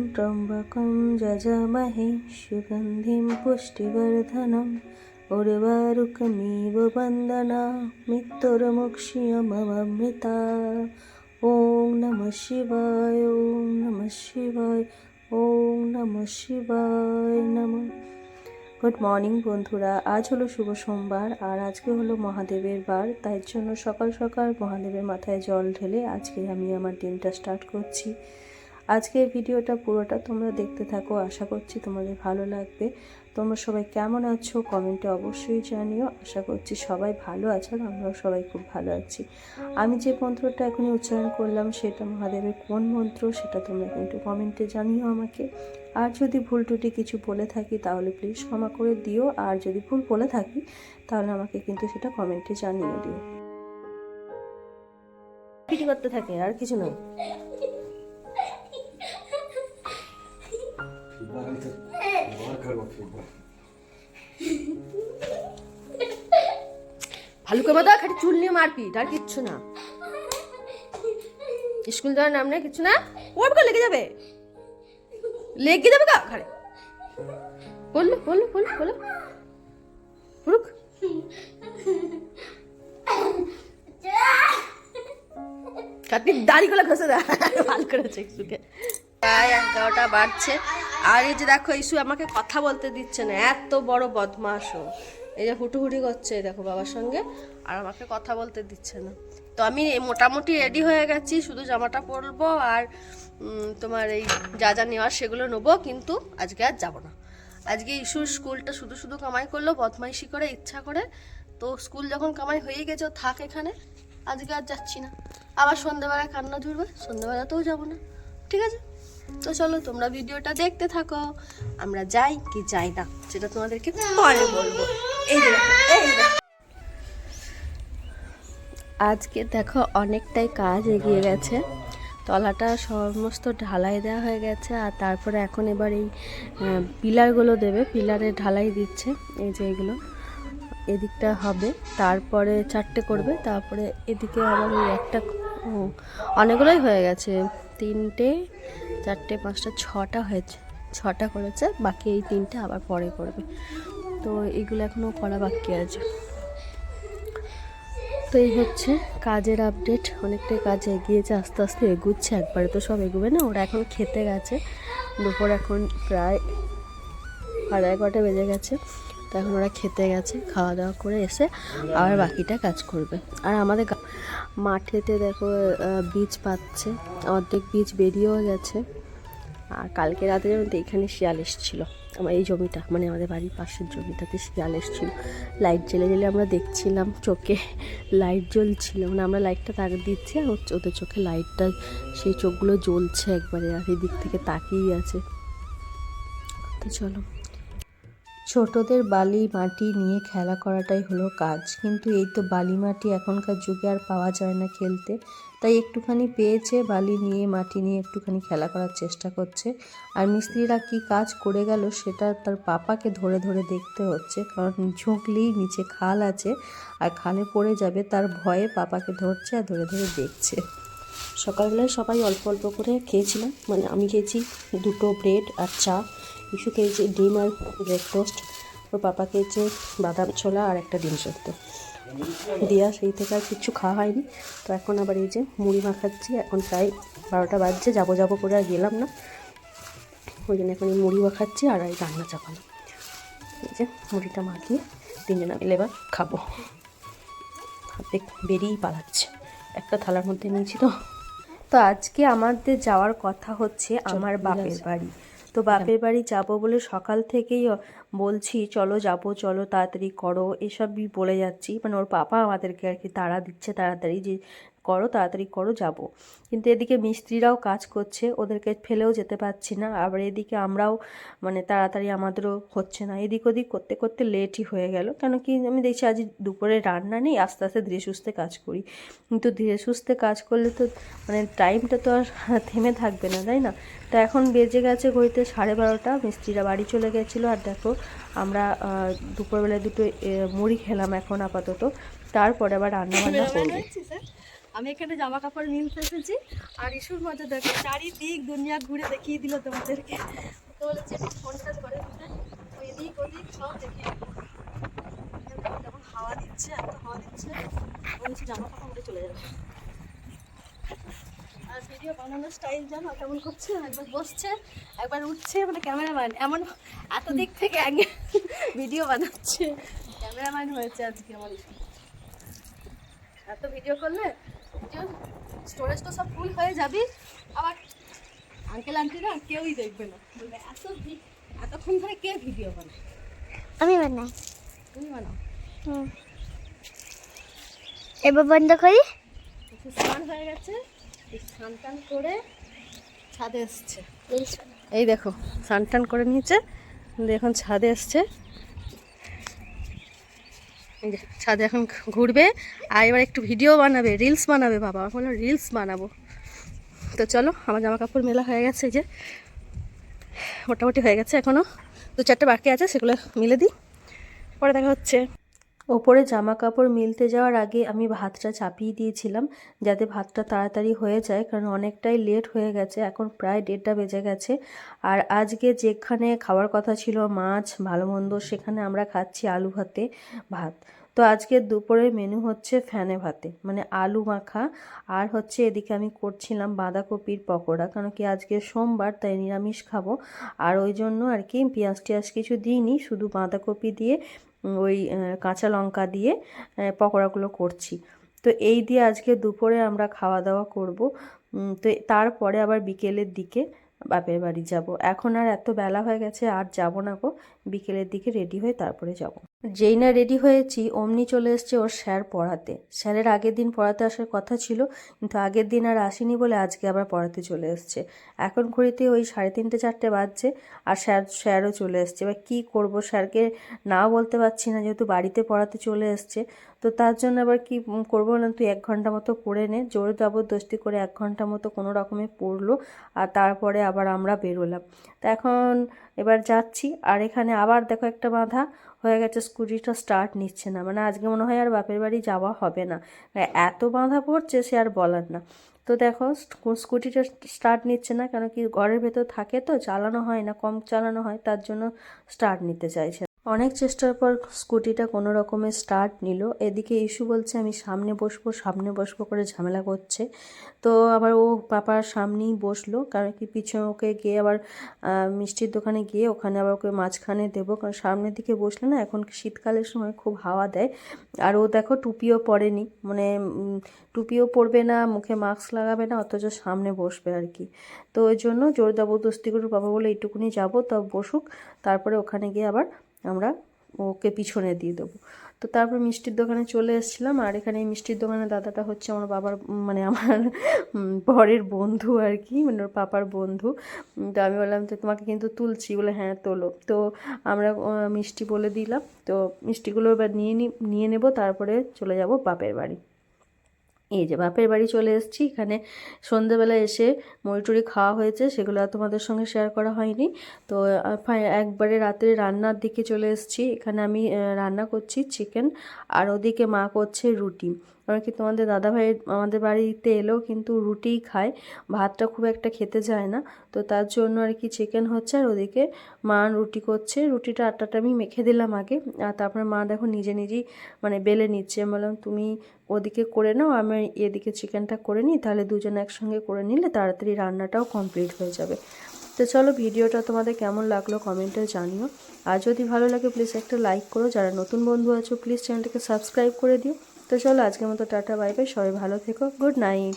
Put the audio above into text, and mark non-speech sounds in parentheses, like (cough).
त्र्यम्बकं जजामहे सुगन्धिं पुष्टिवर्धनम् उर्वारुकमिव वन्दना मृत्युर्मुक्ष्यममृता ॐ नमः शिवाय ॐ नमः शिवाय ॐ নমঃ শিবায় নমঃ গুড মর্নিং বন্ধুরা আজ হলো শুভ সোমবার আর আজকে হলো মহাদেবের বার তাই জন্য সকাল সকাল মহাদেবের মাথায় জল ঢেলে আজকে আমি আমার দিনটা স্টার্ট করছি আজকের ভিডিওটা পুরোটা তোমরা দেখতে থাকো, আশা করছি তোমাদের ভালো লাগবে। তোমরা সবাই কেমন আছো কমেন্টে অবশ্যই জানিও। আশা করছি সবাই ভালো আছো আর আমরাও সবাই খুব ভালো আছি। আমি যে মন্ত্রটা এখনই উচ্চারণ করলাম সেটা মহাদেবের কোন মন্ত্র সেটা তোমরা কিন্তু কমেন্টে জানিও আমাকে। আর যদি ভুল টুটি কিছু বলে থাকি তাহলে প্লিজ ক্ষমা করে দিও। আর যদি ভুল বলে থাকি তাহলে আমাকে কিন্তু সেটা কমেন্টে জানিয়ে দিও। করতে থাকে, আর কিছু নয়। ফিডব্যাক আমি তো ব্যবহার করব ফিডব্যাক ভালো করে দাও, খালি চুল নিয়ে মারপিট, আর কিচ্ছু না। স্কুল যাওয়ার নাম নেই, কিছু না? ওর লেগে যাবে? লেগে যাবে কা ঘরে বলল বলল বলল বলো ফুরুক। কাটি দাড়িগুলো ঘষে দেয় ভালো করেছে এগারোটা বাড়ছে আর এই যে দেখো, ইসু আমাকে কথা বলতে দিচ্ছে না, এত বড় ও। এই যে হুটুহুটি করছে দেখো বাবার সঙ্গে, আর আমাকে কথা বলতে দিচ্ছে না। তো আমি মোটামুটি রেডি হয়ে গেছি, শুধু জামাটা পরবো আর তোমার এই যা যা নেওয়ার সেগুলো নেব, কিন্তু আজকে আর যাব না। আজকে ইস্যুর স্কুলটা শুধু শুধু কামাই করল, বদমাইশি করে, ইচ্ছা করে। তো স্কুল যখন কামাই হয়ে গেছে থাক এখানে, আজকে আর যাচ্ছি না। আবার সন্ধ্যাবেলায় কান্না ঝুড়বে সন্ধ্যাবেলাতেও যাব না। ঠিক আছে? তো চলো তোমরা ভিডিওটা দেখতে থাকো। আমরা যাই কি যাই না সেটা তোমাদেরকে পরে বলব। আজকে দেখো অনেকটাই কাজ এগিয়ে গেছে। তলাটা সমস্ত ঢালাই দেওয়া হয়ে গেছে, আর তারপরে এখন এবার এই পিলারগুলো দেবে, পিলারে ঢালাই দিচ্ছে, এই যে এগুলো। এদিকটা হবে, তারপরে চারটে করবে, তারপরে এদিকে আবার ওই একটা অনেকগুলোই হয়ে গেছে, তিনটে চারটে, পাঁচটা, ছটা হয়েছে। ছটা করেছে, বাকি এই তিনটে আবার পরে করবে। তো এগুলো এখনও করা বাকি আছে। তো এই হচ্ছে কাজের আপডেট অনেকটাই কাজ এগিয়েছে, আস্তে আস্তে এগুচ্ছে একবারে। তো সব এগোবে না, ওরা এখন খেতে গেছে। দুপুর এখন প্রায় সাড়ে এগারোটা বেজে গেছে। তো এখন ওরা খেতে গেছে খাওয়া দাওয়া করে এসে আবার বাকিটা কাজ করবে। আর আমাদের মাঠেতে দেখো বীজ পাচ্ছে, অর্ধেক বীজ বেরিয়েও গেছে। আর কালকে রাতে যেমন তো এখানে শিয়াল এসেছিল, আমার এই জমিটা মানে আমাদের বাড়ির পাশের জমিটাতে শিয়াল এসেছিল। লাইট জ্বেলে জ্বেলে আমরা দেখছিলাম চোখে, লাইট জ্বলছিল মানে আমরা লাইটটা তাক দিচ্ছি আর ওদের চোখে লাইটটা, সেই চোখগুলো জ্বলছে একবারে, আর এই দিক থেকে তাকিয়েই আছে। তো চলো। ছোটদের বালি মাটি নিয়ে খেলা করাটাই হলো কাজ। কিন্তু এই তো বালি মাটি এখনকার যুগে আর পাওয়া যায় না খেলতে। তাই একটুখানি পেয়েছে বালি নিয়ে, মাটি নিয়ে একটুখানি খেলা করার চেষ্টা করছে। আর মিস্ত্রিরা কি কাজ করে গেল সেটা তার পাপাকে ধরে ধরে দেখতে হচ্ছে। কারণ ঝুঁকলেই নিচে খাল আছে আর খালে পড়ে যাবে, তার ভয়ে পাপাকে ধরছে আর ধরে ধরে দেখছে। সকালবেলায় সবাই অল্প অল্প করে খেয়েছিলাম মানে আমি খেয়েছি দুটো ব্রেড আর চা। ইস্যু খেয়েছি ডিম আর ব্রেকফাস্ট ওর পাপা খেয়েছে বাদাম ছোলা আর একটা ডিম সেদ্ধ। দিয়া সেই থেকে আর কিছু খাওয়া হয়নি। তো এখন আবার এই যে মুড়ি মাখাচ্ছি এখন প্রায় বারোটা বাজছে যাব যাব করে আর গেলাম না। ওই জন্য এখন এই মুড়ি মাখাচ্ছি আর এই রান্না চাপানো। এই যে মুড়িটা মাখিয়ে তিনজনে মিলে এবার খাব। হাতে বেরিয়েই পালাচ্ছে। একটা থালার মধ্যে নিয়েছি তো। তো আজকে আমাদের যাওয়ার কথা হচ্ছে আমার বাপের বাড়ি। তো বাপের বাড়ি যাব বলে সকাল থেকেই বলছি, চলো যাব, চলো তাড়াতাড়ি করো। এসবই বলে যাচ্ছি। মানে ওর পাপা আমাদেরকে আর কি তাড়া দিচ্ছে তাড়াতাড়ি যে করো, তাড়াতাড়ি করো, যাব। কিন্তু এদিকে মিস্ত্রিরাও কাজ করছে, ওদেরকে ফেলেও যেতে পারছি না। আবার এদিকে আমরাও মানে তাড়াতাড়ি আমাদেরও হচ্ছে না। এদিক ওদিক করতে করতে লেটই হয়ে গেল। কেন কি আমি দেখছি আজ দুপুরে রান্না নেই, আস্তে আস্তে ধীরে সুস্থে কাজ করি। কিন্তু ধীরে সুস্থে কাজ করলে তো মানে টাইমটা তো আর (laughs) থেমে থাকবে না, তাই না? তো এখন বেজে গেছে ঘড়িতে সাড়ে বারোটা, মিস্ত্রিরা বাড়ি চলে গেছিল। আর দেখো, আমরা দুপুরবেলায় দুটো মুড়ি খেলাম এখন আপাতত। তারপরে আবার রান্না বান্না করব আমি এখানে জামা কাপড় মিলতে এসেছি। আর ইস্যুর মধ্যে দেখো, চারিদিক দুনিয়া ঘুরে দেখিয়ে দিল তোমাদেরকে। তো বলেছে, একটু ফোনটা করে এদিক। ওদিক সব দেখিয়ে যেমন হাওয়া দিচ্ছে, এত হাওয়া দিচ্ছে। বলছি জামা কাপড় উঠে চলে যাবে। আর ভিডিও বানানোর স্টাইল কেমন করছে? একবার বসছে, একবার উঠছে মানে ক্যামেরাম্যান এমন এত দিক থেকে ভিডিও বানাচ্ছে। ক্যামেরাম্যান হয়েছে আজকে আমার। এত ভিডিও করলে স্টোরেজ তো সব ফুল হয়ে যাবি। আবার আঙ্কেল আন্টিরা কেউই দেখবে না। বলবে এত এতক্ষণ ধরে কে ভিডিও বানায়? আমি বানাই। তুমি বানাও। হুম। এবার বন্ধ করি। স্নান হয়ে গেছে। এই স্নান টান করে ছাদে এসছে। এই দেখো স্নান টান করে নিয়েছে। এখন ছাদে এসছে। ছাদে এখন ঘুরবে আর এবার একটু ভিডিও বানাবে রিলস বানাবে বাবা। আমার বলল রিলস বানাবো। তো চলো, আমার জামা কাপড় মেলা হয়ে গেছে যে। মোটামুটি হয়ে গেছে এখনও দু চারটে বাকি আছে, সেগুলো মিলে দিই। পরে দেখা হচ্ছে। ওপরে জামা কাপড় মিলতে যাওয়ার আগে আমি ভাতটা চাপিয়ে দিয়েছিলাম যাতে ভাতটা তাড়াতাড়ি হয়ে যায়, কারণ অনেকটাই লেট হয়ে গেছে, এখন প্রায় দেড়টা বেজে গেছে। আর আজকে যেখানে খাওয়ার কথা ছিল, মাছ ভালো মন্দ সেখানে আমরা খাচ্ছি আলু ভাতে, ভাত। তো আজকে দুপুরের মেনু হচ্ছে ফ্যানে ভাতে মানে আলু মাখা। আর হচ্ছে এদিকে আমি করছিলাম বাঁধাকপির পকোড়া কারণ কি আজকে সোমবার, তাই নিরামিষ খাব। আর ওই জন্য আর কি পেঁয়াজ টিয়াজ কিছু দিইনি, শুধু বাঁধাকপি দিয়ে ওই কাঁচা লঙ্কা দিয়ে পকোড়াগুলো করছি। তো এই দিয়ে আজকে দুপুরে আমরা খাওয়া দাওয়া করব। তো তারপরে আবার বিকেলের দিকে বাপের বাড়ি যাব। এখন আর এত বেলা হয়ে গেছে, আর যাব না গো। বিকেলের দিকে রেডি হয়ে তারপরে যাব। যেই না রেডি হয়েছি, অমনি চলে এসছে ওর স্যার পড়াতে। স্যারের আগের দিন পড়াতে আসার কথা ছিল, কিন্তু আগের দিন আর আসেনি বলে আজকে আবার পড়াতে চলে এসছে। এখন ঘড়িতে ওই সাড়ে তিনটে চারটে বাজছে আর স্যার, স্যারও চলে এসছে। এবার কী করব স্যারকে না বলতে পারছি না, যেহেতু বাড়িতে পড়াতে চলে এসছে। তো তার জন্য আবার কি করব না তুই এক ঘণ্টা মতো পড়ে নে। জোর জবরদস্তি করে এক ঘণ্টা মতো কোনো রকমে পড়ল আর তারপরে আবার আমরা বেরোলাম। তো এখন এবার যাচ্ছি আর এখানে আবার দেখো একটা বাঁধা হয়ে গেছে, স্কুটিটা স্টার্ট নিচ্ছে না। মানে আজকে মনে হয় আর বাপের বাড়ি যাওয়া হবে না। মানে এত বাঁধা পড়ছে সে আর বলার না। তো দেখো স্কু- স্কুটিটা স্টার্ট নিচ্ছে না, কেন কি ঘরের ভেতর থাকে তো, চালানো হয় না, কম চালানো হয়, তার জন্য স্টার্ট নিতে চাইছে। অনেক চেষ্টার পর স্কুটিটা কোনো রকমে স্টার্ট নিল। এদিকে ইস্যু বলছে, আমি সামনে বসবো সামনে বসবো করে ঝামেলা করছে। তো আবার ও পাপার সামনেই বসল, কারণ কি পিছনে ওকে গিয়ে আবার মিষ্টির দোকানে গিয়ে ওখানে আবার ওকে মাঝখানে দেবো। কারণ সামনের দিকে বসলে না, এখন শীতকালের সময় খুব হাওয়া দেয়। আর ও দেখো টুপিও পরেনি মানে টুপিও পরবে না, মুখে মাস্ক লাগাবে না, অথচ সামনে বসবে আর কি। তো ওই জন্য জোর জবরদস্তি করে বাবা বলে এইটুকুনি যাব, তো বসুক। তারপরে ওখানে গিয়ে আবার আমরা ওকে পিছনে দিয়ে দেবো। তো তারপর মিষ্টির দোকানে চলে এসেছিলাম আর এখানে এই মিষ্টির দোকানে দাদাটা হচ্ছে আমার বাবার মানে আমার বরের বন্ধু আর কি মানে ওর পাপার বন্ধু। তো আমি বললাম যে তোমাকে কিন্তু তুলছি। বলে হ্যাঁ তোলো। তো আমরা মিষ্টি বলে দিলাম। তো মিষ্টিগুলো এবার নিয়ে নিয়ে নেব। তারপরে চলে যাব বাপের বাড়ি। এই যে বাপের বাড়ি চলে এসেছি, এখানে সন্ধেবেলা এসে মুড়িটুড়ি খাওয়া হয়েছে, সেগুলো তোমাদের সঙ্গে শেয়ার করা হয়নি। তো একবারে রাত্রে রান্নার দিকে চলে এসেছি, এখানে আমি রান্না করছি চিকেন আর ওদিকে মা করছে রুটি। কারণ কি তোমাদের দাদাভাই আমাদের বাড়িতে এলেও কিন্তু রুটিই খায়, ভাতটা খুব একটা খেতে যায় না, তো তার জন্য আর কি চিকেন হচ্ছে, আর ওদিকে মা রুটি করছে, রুটিটা আটাটা আমি মেখে দিলাম আগে, আর তারপরে মা দেখো নিজে নিজেই মানে বেলে নিচ্ছে বললাম, তুমি ওদিকে করে নাও, আমি এদিকে চিকেনটা করে নিই, তাহলে দুজন একসঙ্গে করে নিলে তাড়াতাড়ি রান্নাটাও কমপ্লিট হয়ে যাবে। তো চলো ভিডিওটা তোমাদের কেমন লাগল কমেন্টে জানিও। আর যদি ভালো লাগে প্লিজ একটা লাইক করো। যারা নতুন বন্ধু আছো প্লিজ চ্যানেলটাকে সাবস্ক্রাইব করে দিও। তো চলো আজকের মতো টাটা বাই বাই সবাই ভালো থেকো। Good night